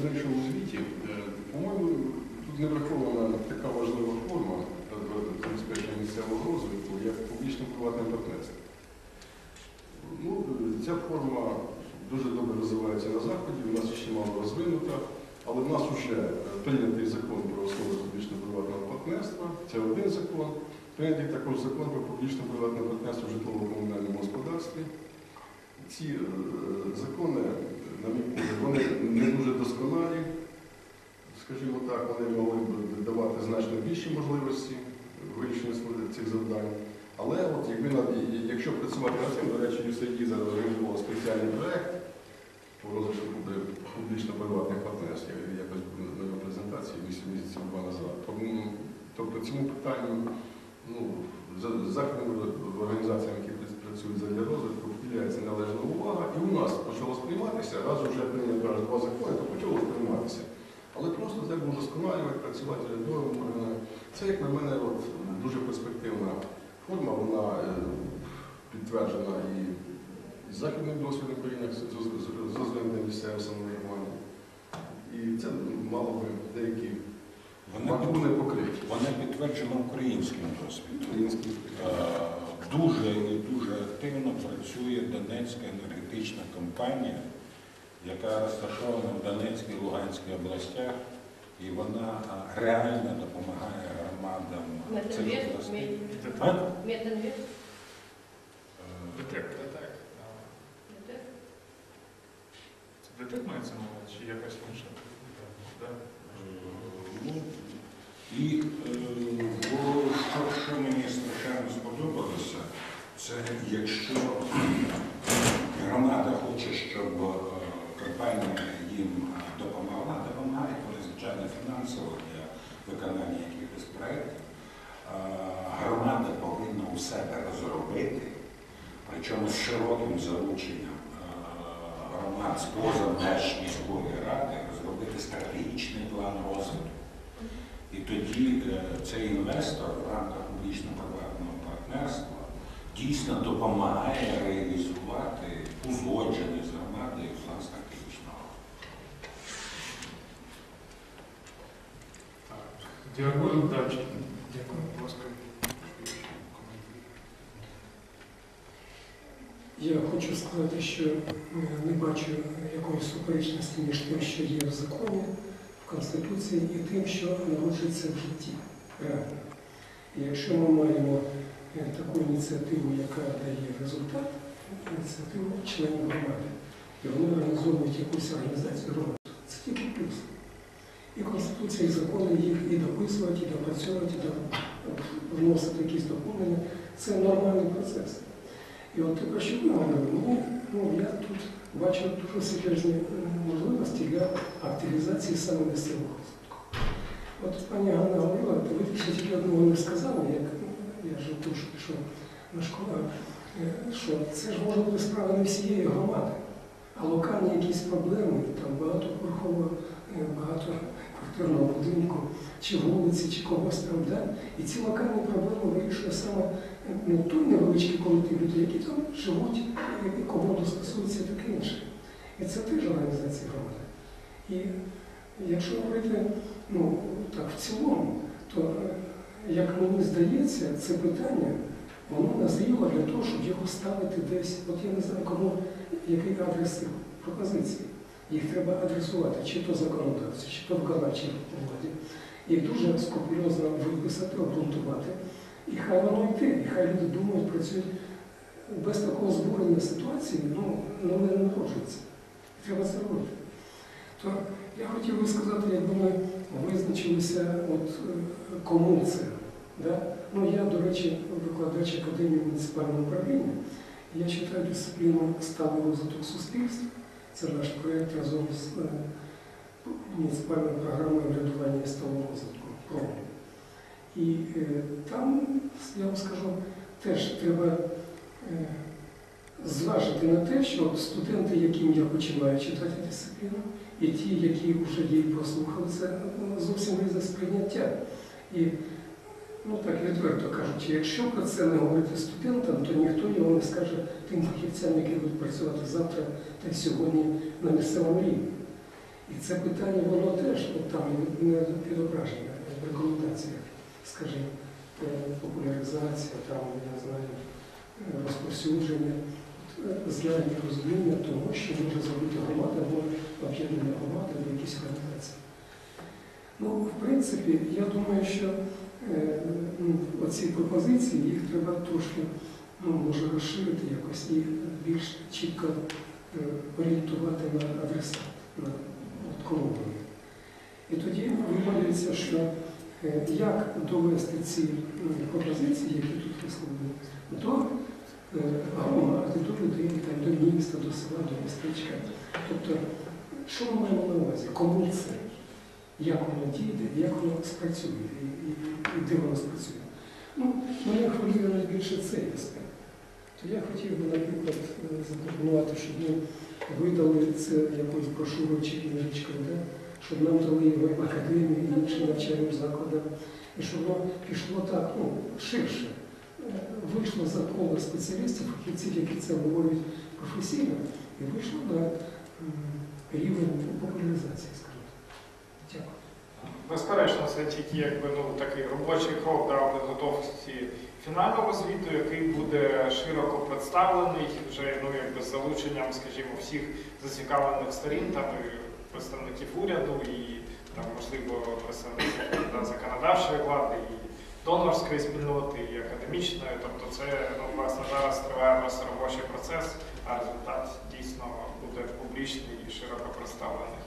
знайшов у. Е, По-моєму, тут не врахована така важлива форма е, забезпечення місцевого розвитку, як публічно-приватне партнерство. Ну, е, ця форма дуже добре розвивається на Заході, у нас ще мало розвинута, але в нас вже е, прийнятий закон про основи публічно-приватного партнерства. Це один закон. Прийнятий також закон про публічно-приватне партнерство в житлово-комунальному господарстві. Ці е, закони, мій погляд, вони не дуже досконалі. Скажімо так, вони могли б давати значно більші можливості вирішення цих завдань. Але от якби якщо працювати над цим, до речі, USAID зараз організував спеціальний проект по розвитку публічно-приватних партнерств, я якось на його презентації 8 місяців два назад. Тобто цьому питанню ну, за- західним організаціям, які пра- працюють задля розвитку, приділяється належна увага. І у нас почало сприйматися, раз вже прийнято аж два закони, то почало сприйматися. Але просто треба удосконалювати, працювати з урядовими. Це, як на мене, от, дуже перспективна форма, вона е, підтверджена і і західним досвідом країнах з розвиненим місцевим самоврядуванням. І це мало би деякі під- лакуни покриті. вона підтверджена українським досвідом. Українські Е, Дуже і дуже активно працює Донецька енергетична компанія, яка розташована в Донецькій і Луганській областях, і вона реально допомагає громадам цих областей. ДТЕК. Мається увазі, чи якась інша? Да? Ну, І е, бо що, що мені страшенно сподобалося, це якщо громада хоче, щоб е, компанія їм е, допомогла, допомагає, коли, звичайно, фінансово для виконання якихось проєктів, е, громада повинна у себе розробити, причому з широким залученням е, громад з меж міської ради, розробити стратегічний план розвитку. І тоді е, цей інвестор в рамках публічно-приватного партнерства дійсно допомагає реалізувати узгоджений з громадою план стратегічного. Так. Дякую. Далі. Дякую. Будь ласка. Я хочу сказати, що е, не бачу якоїсь суперечності між тим, що є в законі, в Конституції, і тим, що народжується в житті. Реально. І якщо ми маємо таку ініціативу, яка дає результат, ініціативу членів громади, і вони організовують якусь організацію розвитку, це тільки плюс. І Конституція, і закони їх і дописувати, і допрацьовувати, і вносити якісь доповнення. Це нормальний процес. І от про що ви говорили, мені, ну, я тут бачу дуже серйозні е, можливості для активізації саме місцевого розвитку. От пані Ганна говорила, ви тільки одного не сказали, як я тут що пішов на школу, е, що це ж може бути справа не всієї громади, а локальні якісь проблеми, там багатоповерхово, е, багатоквартирного будинку, чи вулиці, чи когось там, да? і ці локальні проблеми вирішує саме ну, той невеличкий колектив людей, які там живуть, і кого стосується таке інше. І це теж організація громади. І якщо говорити ну, так, в цілому, то, е, як мені здається, це питання, воно назріло для того, щоб його ставити десь, от я не знаю, кому, який адрес цих пропозицій. Їх треба адресувати, чи то законодавцю, чи то виконавчій владі. Їх дуже скрупульозно виписати, обґрунтувати. І хай воно йде, і хай люди думають, працюють без такого збурення ситуації, ну, ну не народжується. Треба це робити. То я хотів би сказати, якби ми визначилися, от е, кому це. Да? Ну, я, до речі, викладач академії муніципального управління. Я читаю дисципліну сталий розвиток суспільств. Це наш проєкт разом з е, муніципальною програмою врядування сталого розвитку «Промі». І е, там, я вам скажу, теж треба е, зважити на те, що студенти, яким я починаю читати дисципліну, і ті, які вже її прослухали, це ну, зовсім різне сприйняття. І, ну так відверто кажучи, якщо про це не говорити студентам, то ніхто його не скаже тим фахівцям, які будуть працювати завтра та сьогодні на місцевому рівні. І це питання, воно теж от там не відображене в рекомендаціях, скажімо, популяризація, там, я знаю, розповсюдження, знання і розуміння того, що може зробити громада або об'єднання громади або якісь організації. Ну, в принципі, я думаю, що е, ну, оці пропозиції, їх треба трошки, ну, може, розширити якось і більш чітко е, орієнтувати на адреса, на кого. І тоді виявляється, що е, як довести ці пропозиції, які тут висловлені, до е, громади, до людей, там, до міста, до села, до містечка. Тобто, що ми маємо на увазі? Кому це? Як воно дійде, як воно спрацює, і, і, і де воно спрацює. Ну, мене хвилює найбільше цей аспект. То я хотів би, наприклад, е, запропонувати, щоб ми видали це якоюсь брошурою чи да? щоб нам дали його в академії і іншим навчальним закладам, і щоб воно пішло так, ну, ширше. Вийшло за коло спеціалістів, фахівців, які це говорять професійно, і вийшло на рівень популяризації, скажімо. Дякую. Безперечно, це тільки якби ну такий робочий крок в підготовці фінального звіту, який буде широко представлений вже ну якби з залученням, скажімо, всіх зацікавлених сторін, там і представників уряду, і там можливо представників да, законодавчої влади, і донорської спільноти, і академічної. Тобто, це ну власне зараз триває просто робочий процес, а результат дійсно буде публічний і широко представлений.